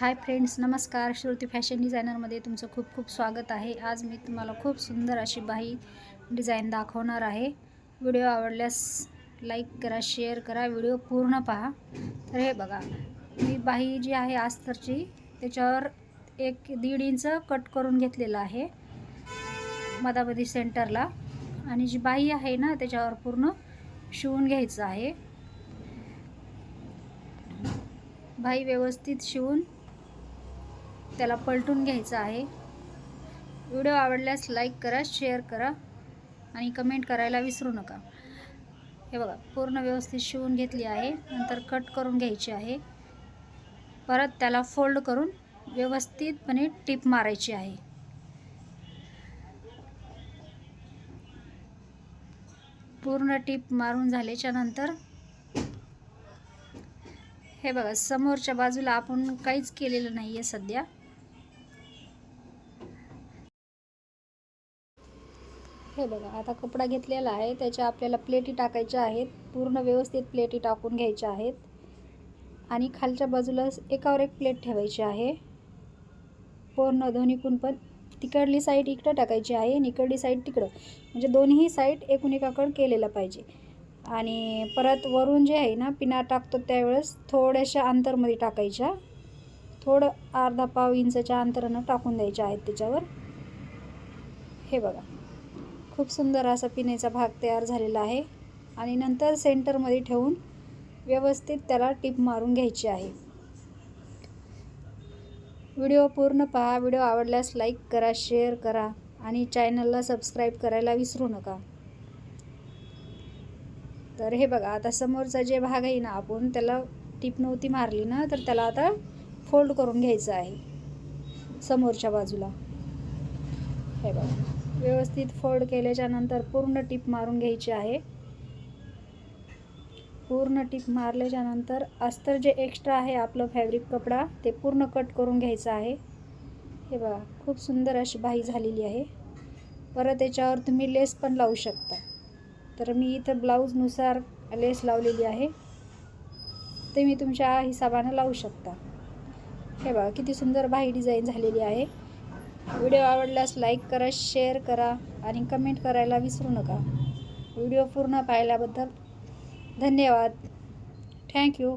Hi friends नमस्कार. Shruti fashion डिझायनरमध्ये तुमचं खूप खूप स्वागत आहे. आज मी तुम्हाला खूप सुंदर अशी बाही डिझाईन दाखवणार आहे. व्हिडिओ आवडल्यास लाईक करा शेअर करा व्हिडिओ पूर्ण पहा. तर हे बघा मी बाही जी आहे आस्तरची त्याच्यावर एक दीड इंच कट करून घेतलेलं आहे मधामध्ये सेंटरला. आणि जी बाही आहे ना त्याच्यावर पूर्ण शिवून घ्यायचं आहे. बाही व्यवस्थित शिवून त्याला पलटून घ्यायचं आहे. व्हिडिओ आवडल्यास लाईक करा शेअर करा आणि कमेंट करायला विसरू नका. हे बघा पूर्ण व्यवस्थित शिवून घेतली आहे. नंतर कट करून घ्यायची आहे. परत त्याला फोल्ड करून व्यवस्थितपणे टीप मारायची आहे. पूर्ण टीप मारून झाल्याच्यानंतर हे बघा समोरच्या बाजूला आपण काहीच केलेलं नाही आहे सध्या. हे बघा आता कपडा घेतलेला आहे त्याच्या आपल्याला प्लेटी टाकायच्या आहेत पूर्ण व्यवस्थित प्लेटी टाकून घ्यायच्या आहेत. आणि खालच्या बाजूला एकावर एक प्लेट ठेवायची आहे. पूर्ण दोन्हीकून पण तिकडली साईड इकडं टाकायची आहे आणि इकडली साईड तिकडं. म्हणजे दोन्ही साईड एकूण एकाकडं केलेलं पाहिजे. आणि परत वरून जे आहे ना पिना टाकतो त्यावेळेस थोड्याशा अंतरमध्ये टाकायच्या. थोडं अर्धा पाव इंचच्या अंतरानं टाकून द्यायच्या आहेत त्याच्यावर. हे बघा. खूप सुंदर असा पिण्याचा भाग तयार झालेला आहे. आणि नंतर सेंटरमध्ये ठेवून व्यवस्थित त्याला टिप मारून घ्यायची आहे. व्हिडिओ पूर्ण पहा. व्हिडिओ आवडल्यास लाईक करा शेअर करा आणि चॅनलला सबस्क्राईब करायला विसरू नका. तर हे बघा आता समोरचा जे भाग आहे ना आपण त्याला टीप नव्हती मारली ना तर त्याला आता फोल्ड करून घ्यायचं आहे. समोरच्या बाजूला. हे बघा. व्यवस्थित फोल्ड केल्याच्यानंतर पूर्ण टीप मारून घ्यायची आहे. पूर्ण टीप मारल्याच्या नंतर अस्तर जे एक्स्ट्रा आहे आपलं फॅब्रिक कपडा ते पूर्ण कट करून घ्यायचं आहे. हे बघा खूप सुंदर अशी बाही झालेली आहे. परत याच्यावर तुम्ही लेस पण लावू शकता. तर मी इथं ब्लाऊजनुसार लेस लावलेली आहे. ते मी तुमच्या हिसाबानं लावू शकता. हे बघा किती सुंदर बाही डिझाईन झालेली आहे. व्हिडिओ आवडल्यास लाईक करा शेअर करा आणि कमेंट करायला विसरू नका. व्हिडिओ पूर्ण पाहिल्याबद्दल धन्यवाद. थँक्यू